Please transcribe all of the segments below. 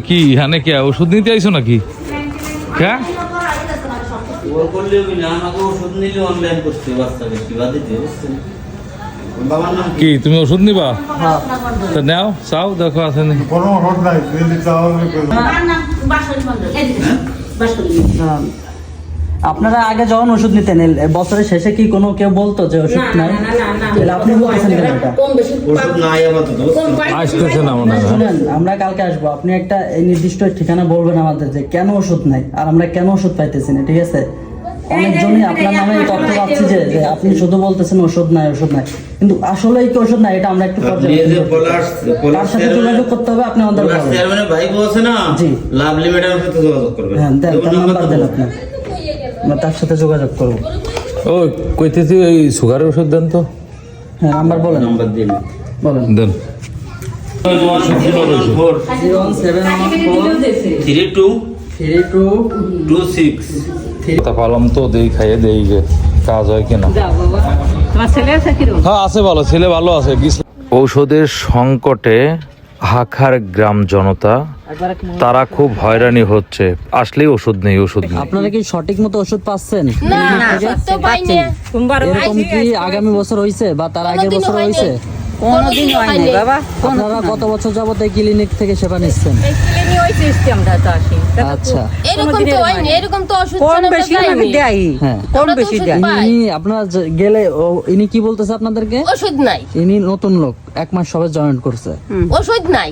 কি এখানে কে ওষুধ নিতে আইছো নাকি? কে? কি? তুমি ওষুধ নিবা? তা নাও চাও দেখো আছে নি কোনো ওষুধ নাই হ্যাঁ। আপনারা আগে যখন ওষুধ নিতেন বছরের শেষে কি কোনো কেউ বলতো যে ওষুধ নাই? তাহলে আপনি বলতেছেন কেন এটা? ওষুধ নাই আপাতত। আসতেছে না মনে হয়। শুনেন আমরা কালকে আসব। আপনি একটা এই নির্দিষ্ট ঠিকানা বলবেন আমাদের যে কেন ওষুধ নাই আর আমরা কেন ওষুধ পাইতেছি না ঠিক আছে? অনেকজনই আপনার নামে তথ্য পাচ্ছি যে আপনি শুধু বলতেছেন ওষুধ নাই ওষুধ নাই। কিন্তু আসলেই কি ওষুধ নাই এটা আমরা একটু তার সাথে যোগাযোগ করতে হবে আপনি আমাদের ভাই বলছে না জি। সাথে যোগাযোগ করবেন। হ্যাঁ তার নাম্বার নাম্বার দেন? আপনি আমরা তার সাথে যোগাযোগ করব। ও কইতেছি ওই সুগারের ওষুধ দেন তো। হ্যাঁ নাম্বার বলেন। নাম্বার দিন। বলেন। দেন। তা পালাম তো দেই খাইয়ে দেই যে কাজ হয় কিনা। হ্যাঁ আছে ভালো ছেলে ভালো আছে ঔষধের সংকটে হাখার গ্রাম জনতা তারা খুব হয়রানি হচ্ছে। আসলেই ওষুধ নেই ওষুধ নেই। আপনারা কি সঠিক মতো ওষুধ পাচ্ছেন? না সত্য পাইনি। সোমবার এরকম কি আগামী বছর হইছে বা তার আগের বছর হয়নি। হইছে কোনোদিন হয়নি। বাবা। আপনারা কত বছর যাবত এই ক্লিনিক থেকে সেবা নিচ্ছেন? এই ক্লিনি ওই সিস্টেমটা তো আসি। এরকম তো হয়নি এরকম তো ওষুধ কম বেশি পাইনি। আমি দেয়। কম বেশি দেয়। পাই। আপনারা গেলে ইনি কি বলতেছে আপনাদেরকে? ওষুধ নাই। ইনি নতুন লোক এক মাস সবাই জয়েন করছে। ওষুধ নাই।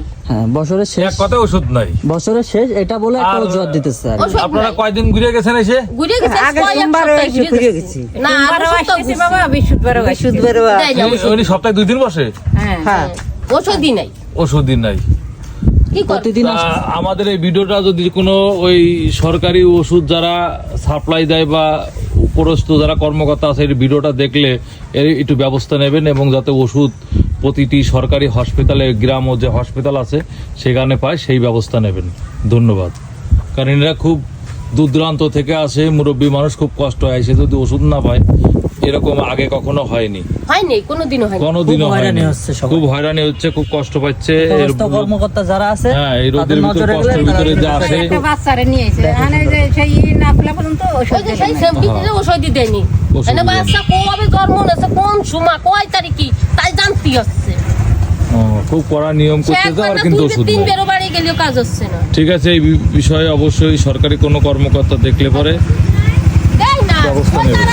বছরের শেষ এক কথা ওষুধ নাই। বছরের শেষ এটা বলে একটা জ্বর দিতেছে আপনারা কয়দিন ঘুরে গেছেন এসে? ঘুরে গেছে আগে সোমবার ঘুরে ঘুরে গেছি। না। বাবা উনি সপ্তাহে দুই দিন বসে? হ্যাঁ হ্যাঁ। ওষুধই নাই। ওষুধই নাই। আমাদের এই ভিডিওটা যদি কোনো ওই সরকারি ওষুধ যারা সাপ্লাই দেয় বা উপরস্থ যারা কর্মকর্তা আছে এই ভিডিওটা দেখলে এর একটু ব্যবস্থা নেবেন এবং যাতে ওষুধ প্রতিটি সরকারি হসপিটালে গ্রাম ও যে হসপিটাল আছে সেখানে পায় সেই ব্যবস্থা নেবেন। ধন্যবাদ। কারণ এরা খুব দূর দূরান্ত থেকে আসে মুরব্বী মানুষ খুব কষ্ট হয় সে যদি ওষুধ না পায় এরকম আগে কখনো হয়নি। হয়নি কোনোদিনও হয়নি। কোনোদিনও খুব হয়রানি হয়নি। হচ্ছে। খুব হয়রানি হচ্ছে খুব কষ্ট পাচ্ছে এর কর্মকর্তা যারা আছে হ্যাঁ, এই রোদের তাদের কষ্টের ভিতরে আসে। সেই না পর্যন্ত ওষুধ দেয়নি। এনে দেয়নি। বাচ্চা কবে জন্ম হয়েছে কোন সময় কয় তারিখে? তাই জানতে হচ্ছে। ও, খুব কড়া নিয়ম করতে আর কিন্তু দুই ওষুধ তিন বেরো বাড়ি গেলেও কাজ হচ্ছে না। ঠিক আছে এই বিষয়ে অবশ্যই সরকারি কোনো কর্মকর্তা দেখলে পরে ব্যবস্থা নেবে।